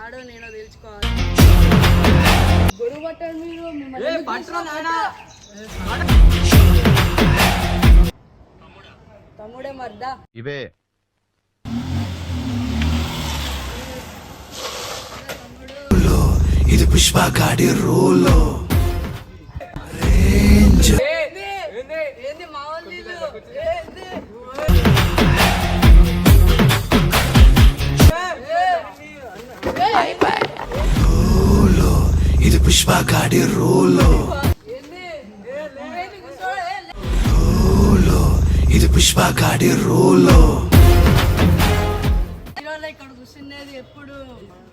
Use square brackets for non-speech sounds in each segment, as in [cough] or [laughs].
ఆడో నేనో తెలుసుకోవాలి. గొడవ పట్టాడు మీరు మిమ్మల్ని ఎందుకు తీసుకొస్తా? తమ్ముడే మర్దా. ఇవే. ఇది పుష్ప గాడి రోలో. పుష్ప గాడి రోలో. రోలో. ఇది పుష్ప గాడి రోలో. హీరోలు ఇక్కడ కూర్చునేది ఎప్పుడు?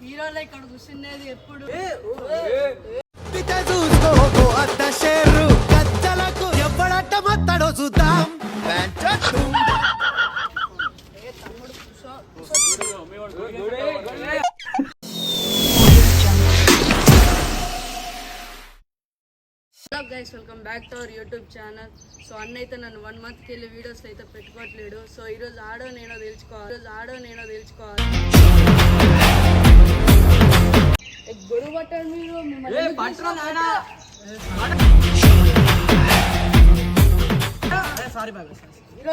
హీరోలు ఇక్కడ కూర్చునేది ఎప్పుడు? Guys welcome back to our YouTube channel so అన్న అయితే నన్ను వన్ మంత్కి వెళ్ళి వీడియోస్ అయితే పెట్టుకోవట్లేడు. సో ఈరోజు ఆడో నేనో తెలుసుకోవాలి. ఈరోజు ఆడో నేనో తెలుసుకోవాలి. గొడవ పట్టాడు మీరు?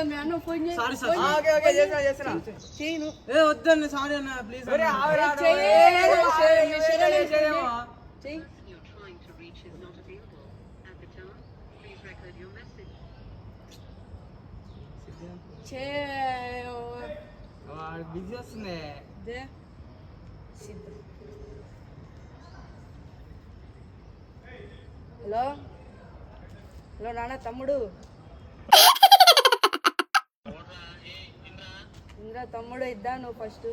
మీ అన్న ఫోన్ చేయను. వద్దండి సారీ అన్న ప్లీజ్ చెయ్యి. చేయో. బిజీ వస్తుంది. హలో హలో నాన్న తమ్ముడు? ఇంద్రా తమ్ముడు ఇద్దా నువ్వు ఫస్ట్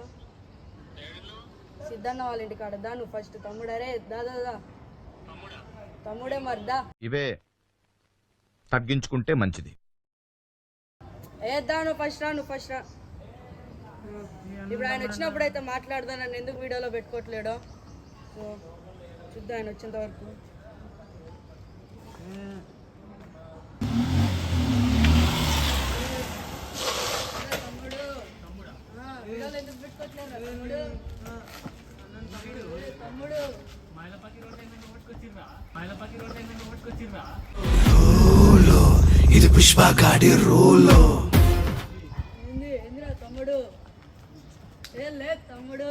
సిద్ధన్న వాళ్ళ ఇంటికి ఆడద్దా నువ్వు ఫస్ట్ తమ్ముడు అరే దా దా, దా. తమ్ముడే? మరిదా ఇవే తగ్గించుకుంటే మంచిది. ఏ దా నువ్వు ఫస్ట్ రా నువ్వు ఫస్ట్ రా. ఇప్పుడు ఆయన వచ్చినప్పుడు అయితే మాట్లాడదా నన్ను ఎందుకు వీడియోలో పెట్టుకోవట్లేడో సో చూద్దాం ఆయన వచ్చేంత వరకు. తమ్ముడు. ఆ, వీడియోలో ఎందుకు పెట్టుకోవట్లేదురా తమ్ముడు? ఏ, తమ్ముడు? రోలో ఇది పుష్ప గాడి రోలో తమ్ముడు? తమ్ముడు.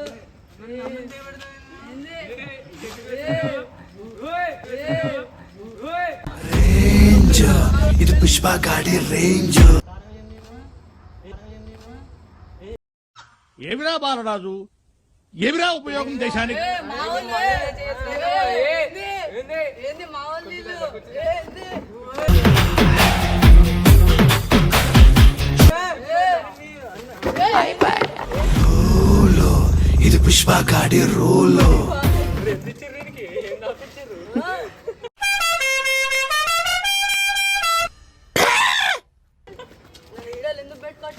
రేంజ్. ఇది పుష్ప గాడి రేంజ్. ఏమిరా బాలరాజు? ఏమిరా ఉపయోగం దేశానికి? ఏంది?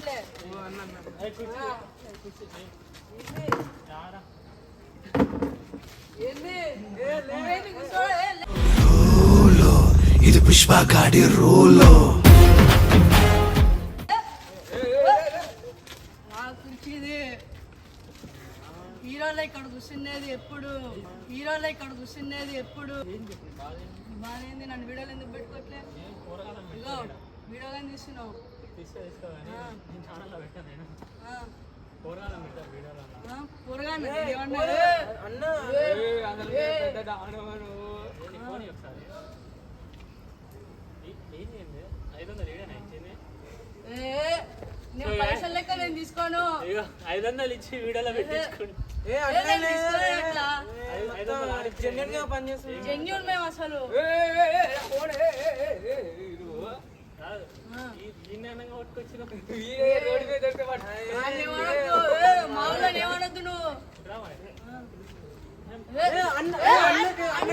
లే. రోలో ఇది పుష్ప గాడి రోలో హీరోలు ఇక్కడ కూర్చునేది ఎప్పుడు? హీరోలు ఇక్కడ కూర్చునేది ఎప్పుడు? బాగానేంది నన్ను వీడియోలు ఎందుకు పెట్టుకోవట్లే ఇగో వీడియోలు ఏం తీస్తున్నావు నేను పైసలు లెక్క నేను తీసుకోను. ఐదు వందలు ఇచ్చి వీడియోలో పెట్టించుకోండి జెన్యున్ మేము అసలు వాడిని ఏమనొద్దు, నువ్వు అన్న- అన్న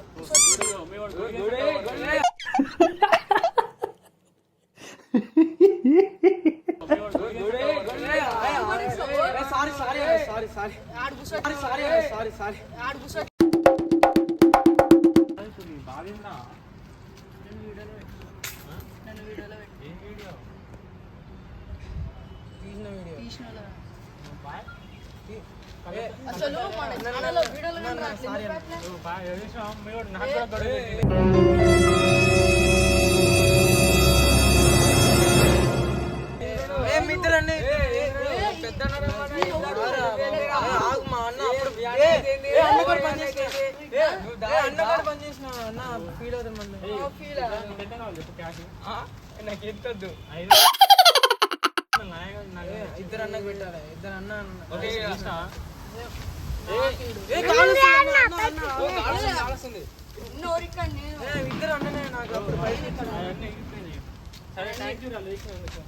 తీసిన వీడియో తీసిన వాళ్ళ. అసలు ఇద్దరండి పెద్ద ఆగు మా అన్న అప్పుడు ఏ, ఏ, అన్న కూడా పని చేసిన. ఏ, ఏ, అన్న కూడా పని చేసిన అన్న ఫీల్ అవుతుంది మళ్ళీ. ఓ ఫీలా? ఆ? నాకు ఎత్తద్దు. ఇద్దరు అన్నకు పెట్టాలి. ఇద్దరు అన్న ఇద్దరు అన్ననే నాకు అప్పుడు సరే థ్యాంక్ యూ రా లేచినందుకు.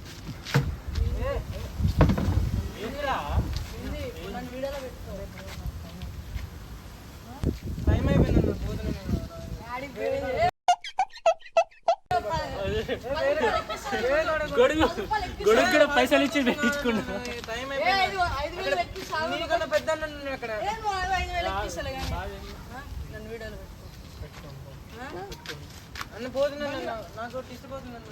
టైం అయిపోయింది పోతున్నాను గొడుగు గొడుగు కూడా పైసలు ఇచ్చి పెట్టించుకున్నా టైం ఏ, ఐదు ఐదు వేలు ఎక్కిస్తావా? నీకన్నా పెద్ద ఏ, ఐదు వేలు కానీ. ఆ? నన్ను వీడియోలో? అన్న పోతున్నాను నాకు పోతున్నాను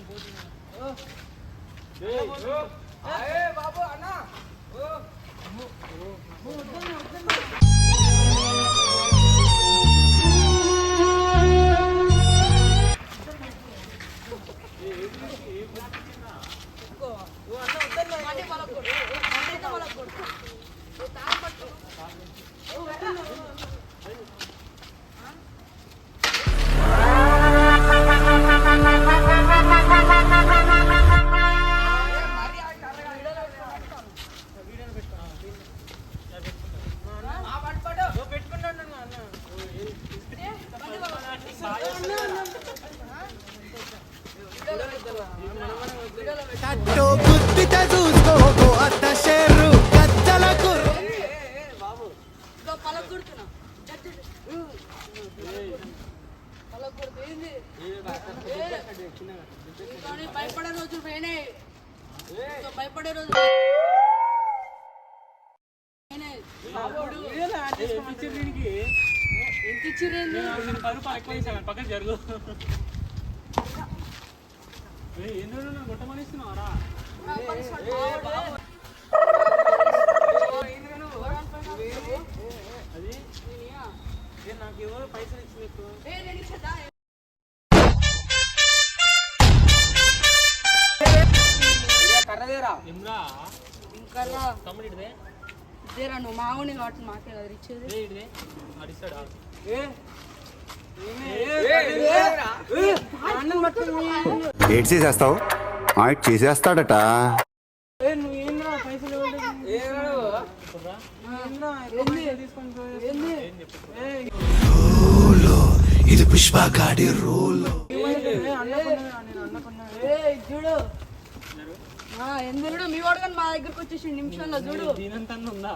బాబు అన్న. మళ్ళీ భయపడే రోజు పోయినాయి భయపడే రోజు ఎంత పక్కన జరుగు. ఎందుకు కొట్టమని ఇస్తున్నావారా నాకు ఎవరు పైసలు ఇచ్చి? కర్రదేరా. ఇమ్రా. ఇంకా రా. తమ్ముడు ఇడిదే? ఇదేరా నువ్వు మావుని కాబట్టి మాకే కదా ఇచ్చేది. ఇదే ఇడిదే? అడిస్తాడా అన్నం పట్టుకుని ఏడ్ చేసేస్తావు చేసేస్తాడట. ఇది పుష్పగాడి రూల్ చూడు. ఆ, ఎందుకు మీ వాడు కానీ మా దగ్గరకు వచ్చేసి నిమిషంలో చూడు. దీనంతా [laughs] ఉందా